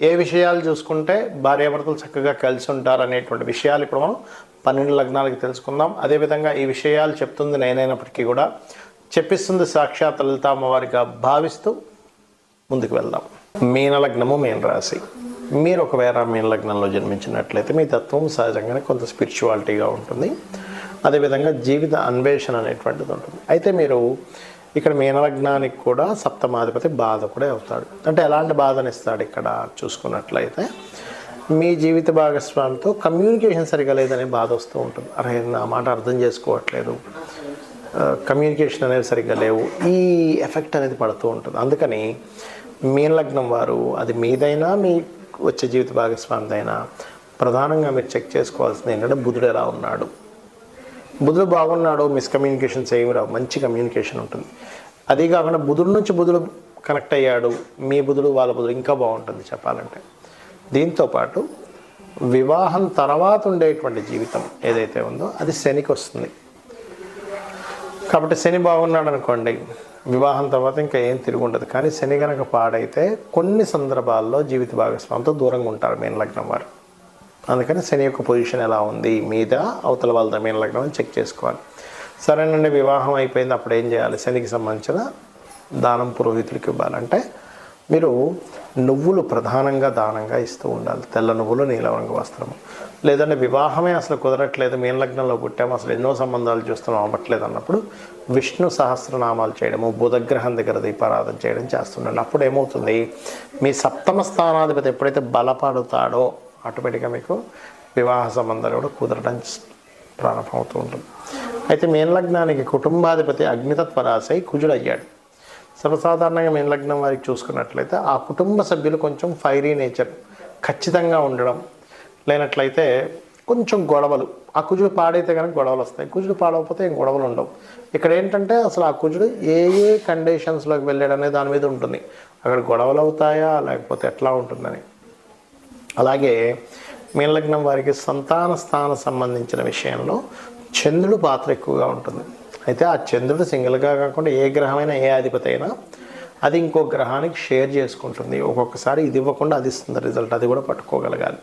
ఏ విషయాలు చూసుకుంటే భార్యాభర్తలు చక్కగా కలిసి ఉంటారు అనేటువంటి విషయాలు ఇప్పుడు మనం పన్నెండు లగ్నాలకి తెలుసుకుందాం. అదేవిధంగా ఈ విషయాలు చెప్తుంది నేనైనప్పటికీ కూడా చెప్పిస్తుంది సాక్షాత్ లలిత అమ్మవారిగా భావిస్తూ ముందుకు వెళ్దాం. మీన లగ్నము మీన రాశి. మీరు ఒకవేళ మీన లగ్నంలో జన్మించినట్లయితే మీ తత్వం సహజంగానే కొంత స్పిరిచువాలిటీగా ఉంటుంది. అదేవిధంగా జీవిత అన్వేషణ అనేటువంటిది ఉంటుంది. అయితే మీరు ఇక్కడ మీనలగ్నానికి కూడా సప్తమాధిపతి బాధ కూడా అవుతాడు. అంటే ఎలాంటి బాధని ఇస్తాడు ఇక్కడ చూసుకున్నట్లయితే? మీ జీవిత భాగస్వామితో కమ్యూనికేషన్ సరిగా లేదనే బాధ వస్తూ ఉంటుంది. అరే నా మాట అర్థం చేసుకోవట్లేదు. కమ్యూనికేషన్ అనేది సరిగ్గా లేవు. ఈ ఎఫెక్ట్ అనేది పడుతూ ఉంటుంది. అందుకని మీన లగ్నం వారు అది మీదైనా మీ వచ్చే జీవిత భాగస్వామిదైనా ప్రధానంగా మీరు చెక్ చేసుకోవాల్సింది ఏంటంటే బుధుడు ఎలా ఉన్నాడు. బుధుడు బాగున్నాడు మిస్కమ్యూనికేషన్స్ ఏమి రావు మంచి కమ్యూనికేషన్ ఉంటుంది. అదే కాకుండా బుధుడు నుంచి బుధుడు కనెక్ట్ అయ్యాడు మీ బుధుడు వాళ్ళ బుధుడు ఇంకా బాగుంటుంది చెప్పాలంటే. దీంతోపాటు వివాహం తర్వాత ఉండేటువంటి జీవితం ఏదైతే ఉందో అది శనికి వస్తుంది. కాబట్టి శని బాగున్నాడు అనుకోండి వివాహం తర్వాత ఇంకా ఏం తిరిగి ఉండదు. కానీ శని కనుక పాడైతే కొన్ని సందర్భాల్లో జీవిత భాగస్వామితో దూరంగా ఉంటారు మేన లగ్నం వారు. అందుకని శని యొక్క పొజిషన్ ఎలా ఉంది మీద అవతల వాళ్ళ మీన లగ్నం చెక్ చేసుకోవాలి. సరేనండి వివాహం అయిపోయింది. అప్పుడు ఏం చేయాలి? శనికి సంబంధించిన దానం పురోహితుడికి ఇవ్వాలంటే మీరు నువ్వులు ప్రధానంగా దానంగా ఇస్తూ ఉండాలి. తెల్ల నువ్వులు నీలరంగు వస్త్రము. లేదంటే వివాహమే అసలు కుదరట్లేదు. మీన లగ్నంలో పుట్టాము. అసలు ఎన్నో సంబంధాలు చూస్తున్నాం. అవ్వట్లేదు అన్నప్పుడు విష్ణు సహస్రనామాలు చేయడము బుధగ్రహం దగ్గర దీపారాధన చేయడం చేస్తుండండి. అప్పుడు ఏమవుతుంది? మీ సప్తమ స్థానాధిపతి ఎప్పుడైతే బలపడుతాడో ఆటోమేటిక్గా మీకు వివాహ సంబంధాలు కూడా కుదరడం ప్రారంభమవుతూ ఉంటుంది. అయితే మేనలగ్నానికి కుటుంబాధిపతి అగ్నితత్వ రాశి కుజుడు అయ్యాడు. సర్వసాధారణంగా మేనలగ్నం వారికి చూసుకున్నట్లయితే ఆ కుటుంబ సభ్యులు కొంచెం ఫైరీ నేచర్ ఖచ్చితంగా ఉండడం లేనట్లయితే కొంచెం గొడవలు. ఆ కుజుడు పాడైతే కనుక గొడవలు వస్తాయి. కుజుడు పాడవకపోతే ఏం గొడవలు ఉండవు. ఇక్కడ ఏంటంటే అసలు ఆ కుజుడు ఏ ఏ కండిషన్స్లోకి వెళ్ళాడనే దాని మీద ఉంటుంది. అక్కడ గొడవలు అవుతాయా? లేకపోతే ఎట్లా ఉంటుందని. అలాగే మీనలగ్నం వారికి సంతాన స్థాన సంబంధించిన విషయంలో చంద్రుడు పాత్ర ఎక్కువగా ఉంటుంది. అయితే ఆ చంద్రుడు సింగిల్గా కాకుండా ఏ గ్రహమైనా ఏ అధిపతి అయినా అది ఇంకో గ్రహానికి షేర్ చేసుకుంటుంది. ఒక్కొక్కసారి ఇది ఇవ్వకుండా అది ఇస్తుంది రిజల్ట్ అది కూడా పట్టుకోగలగాలి.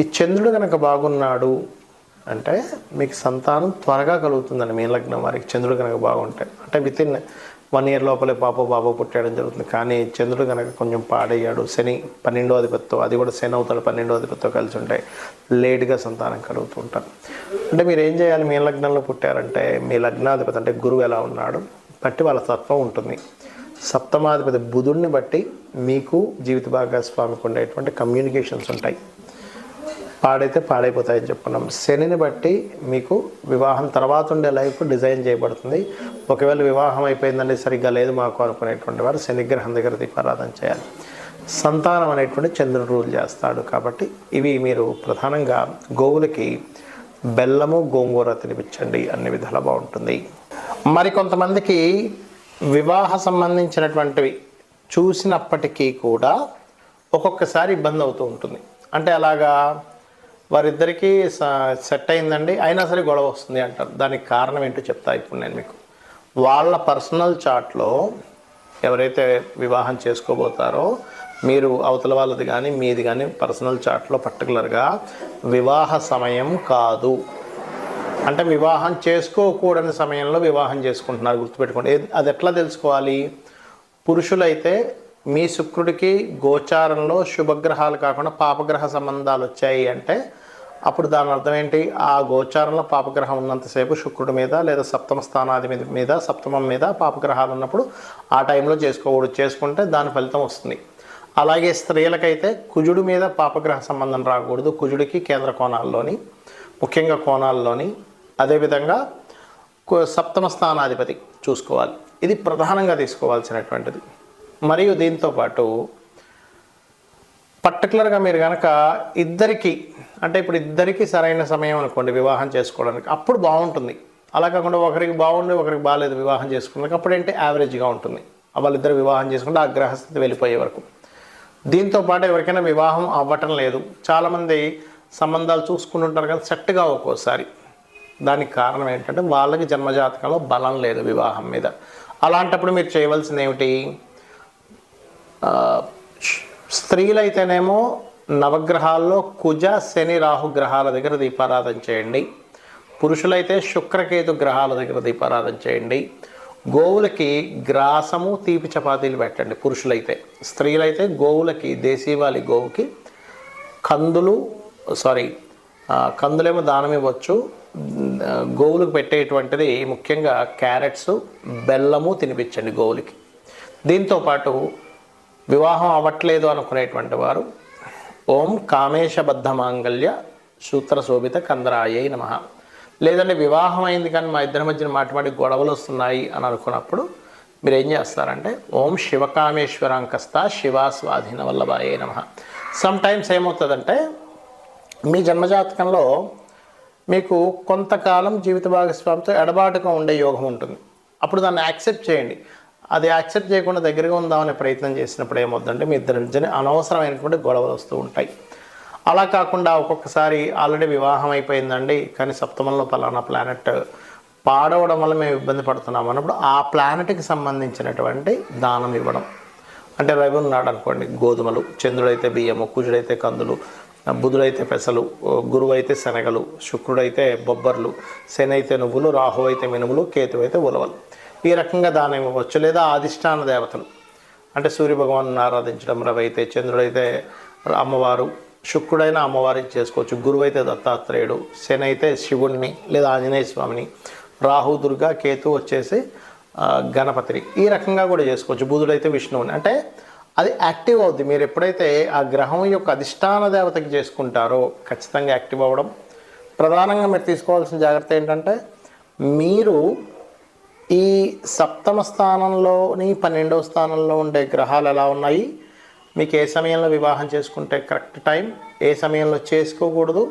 ఈ చంద్రుడు కనుక బాగున్నాడు అంటే మీకు సంతానం త్వరగా కలుగుతుందండి మీనలగ్నం వారికి. చంద్రుడు కనుక బాగుంటే. అంటే విత్ ఇన్ వన్ ఇయర్ లోపలే పాప బాబు పుట్టడం జరుగుతుంది. కానీ చంద్రుడు కనుక కొంచెం పాడయ్యాడు శని పన్నెండో అధిపతితో అది కూడా శని అవుతాడు పన్నెండో అధిపతితో కలిసి ఉంటాయి లేట్గా సంతానం కలుగుతూ ఉంటారు. అంటే మీరు ఏం చేయాలి? మీ లగ్నంలో పుట్టారంటే మీ లగ్నాధిపతి అంటే గురువు ఎలా ఉన్నాడు? బట్టి వాళ్ళ తత్వం ఉంటుంది. సప్తమాధిపతి బుధుడిని బట్టి మీకు జీవిత భాగస్వామికి ఉండేటువంటి కమ్యూనికేషన్స్ ఉంటాయి. పాడైతే పాడైపోతాయని చెప్పుకున్నాం. శనిని బట్టి మీకు వివాహం తర్వాత ఉండే లైఫ్ డిజైన్ చేయబడుతుంది. ఒకవేళ వివాహం అయిపోయిందండి సరిగ్గా లేదు మాకు అనుకునేటువంటి వారు శనిగ్రహం దగ్గర దీపారాధన చేయాలి. సంతానం అనేటువంటి చంద్రుడు రూల్ చేస్తాడు కాబట్టి ఇవి మీరు ప్రధానంగా గోవులకి బెల్లము గోంగూర తినిపించండి అన్ని విధాలు బాగుంటుంది. మరి కొంతమందికి వివాహ సంబంధించినటువంటివి చూసినప్పటికీ కూడా ఒక్కొక్కసారి ఇబ్బంది అవుతూ ఉంటుంది. అంటే అలాగా వారిద్దరికీ స- సెట్ అయిందండి. అయినా సరే గొడవ వస్తుంది అంటారు. దానికి కారణం ఏంటో చెప్తా ఇప్పుడు నేను మీకు. వాళ్ళ పర్సనల్ చాట్లో ఎవరైతే వివాహం చేసుకోబోతారో మీరు అవతల వాళ్ళది కానీ మీది కానీ పర్సనల్ చాట్లో పర్టికులర్గా వివాహ సమయం కాదు. అంటే వివాహం చేసుకోకూడని సమయంలో వివాహం చేసుకుంటున్నారు గుర్తుపెట్టుకోండి. అది ఎట్లా తెలుసుకోవాలి? పురుషులైతే మీ శుక్రుడికి గోచారంలో శుభగ్రహాలు కాకుండా పాపగ్రహ సంబంధాలు వచ్చాయి అంటే అప్పుడు దాని అర్థం ఏంటి? ఆ గోచారంలో పాపగ్రహం ఉన్నంతసేపు శుక్రుడి మీద లేదా సప్తమ స్థానాది మీద మీద సప్తమం మీద పాపగ్రహాలు ఉన్నప్పుడు ఆ టైంలో చేసుకోకూడదు. చేసుకుంటే దాని ఫలితం వస్తుంది. అలాగే స్త్రీలకైతే కుజుడి మీద పాపగ్రహ సంబంధం రాకూడదు. కుజుడికి కేంద్ర కోణాల్లోని ముఖ్యంగా కోణాల్లోని అదేవిధంగా సప్తమ స్థానాధిపతి చూసుకోవాలి. ఇది ప్రధానంగా తీసుకోవాల్సినటువంటిది. మరియు దీంతో పాటు పర్టికులర్గా మీరు కనుక ఇద్దరికి అంటే ఇప్పుడు ఇద్దరికి సరైన సమయం అనుకోండి వివాహం చేసుకోవడానికి అప్పుడు బాగుంటుంది. అలా కాకుండా ఒకరికి బాగుండి ఒకరికి బాగాలేదు వివాహం చేసుకున్నాక అప్పుడు ఏంటి యావరేజ్గా ఉంటుంది. వాళ్ళిద్దరు వివాహం చేసుకుంటే ఆ గ్రహస్థితి వెళ్ళిపోయే వరకు. దీంతో పాటు ఎవరికైనా వివాహం అవ్వటం లేదు. చాలామంది సంబంధాలు చూసుకుంటుంటారు కానీ సెట్గా ఒక్కోసారి. దానికి కారణం ఏంటంటే వాళ్ళకి జన్మజాతకంలో బలం లేదు వివాహం మీద. అలాంటప్పుడు మీరు చేయవలసింది ఏమిటి స్త్రీలైతేనేమో నవగ్రహాల్లో కుజ శని రాహు గ్రహాల దగ్గర దీపారాధన చేయండి. పురుషులైతే శుక్రకేతు గ్రహాల దగ్గర దీపారాధన చేయండి. గోవులకి గ్రాసము తీపి చపాతీలు పెట్టండి పురుషులైతే. స్త్రీలైతే గోవులకి దేశీవాలి గోవుకి కందులు సారీ కందులేమో దానం ఇవ్వచ్చు. గోవులకు పెట్టేటువంటిది ముఖ్యంగా క్యారెట్స్ బెల్లము తినిపించండి గోవులకి. దీంతో పాటు వివాహం అవ్వట్లేదు అనుకునేటువంటి వారు ఓం కామేశబద్ధ మాంగళ్య సూత్ర శోభిత కందరాయై నమ. లేదంటే వివాహం అయింది కానీ మా ఇద్దరి మధ్యన మాటి గొడవలు వస్తున్నాయి అని అనుకున్నప్పుడు మీరు ఏం చేస్తారంటే ఓం శివకామేశ్వరాంకస్త శివా స్వాధీన వల్లభాయే నమ. సమ్ టైమ్స్ ఏమవుతుందంటే మీ జన్మజాతకంలో మీకు కొంతకాలం జీవిత భాగస్వామితో ఎడబాటుగా ఉండే యోగం ఉంటుంది. అప్పుడు దాన్ని యాక్సెప్ట్ చేయండి. అది యాక్సెప్ట్ చేయకుండా దగ్గరగా ఉందామనే ప్రయత్నం చేసినప్పుడు ఏమవుతుందంటే మీ ఇద్దరి నుంచి అనవసరమైనటువంటి గొడవలు వస్తూ ఉంటాయి. అలా కాకుండా ఒక్కొక్కసారి ఆల్రెడీ వివాహం అయిపోయిందండి కానీ సప్తమంలో పలానా ప్లానెట్ పాడవడం వల్ల మేము ఇబ్బంది పడుతున్నాం అన్నప్పుడు ఆ ప్లానెట్కి సంబంధించినటువంటి దానం ఇవ్వడం. అంటే రవి ఉన్నాడు అనుకోండి గోధుమలు చంద్రుడైతే బియ్యము కుజుడైతే కందులు బుధుడైతే పెసలు గురువు అయితే శనగలు శుక్రుడైతే బొబ్బర్లు శని అయితే నువ్వులు రాహు అయితే మినుములు కేతు అయితే ఉలవలు. ఈ రకంగా దానం ఇవ్వచ్చు. లేదా అధిష్టాన దేవతలు. అంటే సూర్యభగవాను ఆరాధించడం రవి అయితే చంద్రుడైతే అమ్మవారు శుక్రుడైన అమ్మవారికి చేసుకోవచ్చు. గురువు అయితే దత్తాత్రేయుడు శని అయితే శివుణ్ణి లేదా ఆంజనేయ స్వామిని రాహు దుర్గా కేతు వచ్చేసి గణపతిని. ఈ రకంగా కూడా చేసుకోవచ్చు. బుధుడైతే విష్ణువుని. అంటే అది యాక్టివ్ అవుద్ది. మీరు ఎప్పుడైతే ఆ గ్రహం యొక్క అధిష్టాన దేవతకి చేసుకుంటారో ఖచ్చితంగా యాక్టివ్ అవ్వడం. ప్రధానంగా మీరు తీసుకోవాల్సిన జాగ్రత్త ఏంటంటే మీరు ఈ సప్తమ స్థానంలోని పన్నెండవ స్థానంలో ఉండే గ్రహాలు ఎలా ఉన్నాయి? మీకు ఏ సమయంలో వివాహం చేసుకుంటే కరెక్ట్ టైం? ఏ సమయంలో చేసుకోకూడదు?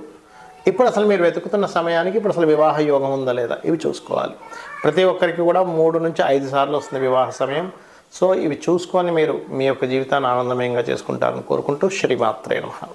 ఇప్పుడు అసలు మీరు వెతుకుతున్న సమయానికి ఇప్పుడు అసలు వివాహ యోగం ఉందా లేదా? ఇవి చూసుకోవాలి. ప్రతి ఒక్కరికి కూడా మూడు నుంచి ఐదు సార్లు వస్తుంది వివాహ సమయం. సో ఇవి చూసుకొని మీరు మీ యొక్క జీవితాన్ని ఆనందమయంగా చేసుకుంటారని కోరుకుంటూ శ్రీమాత్రే నమ.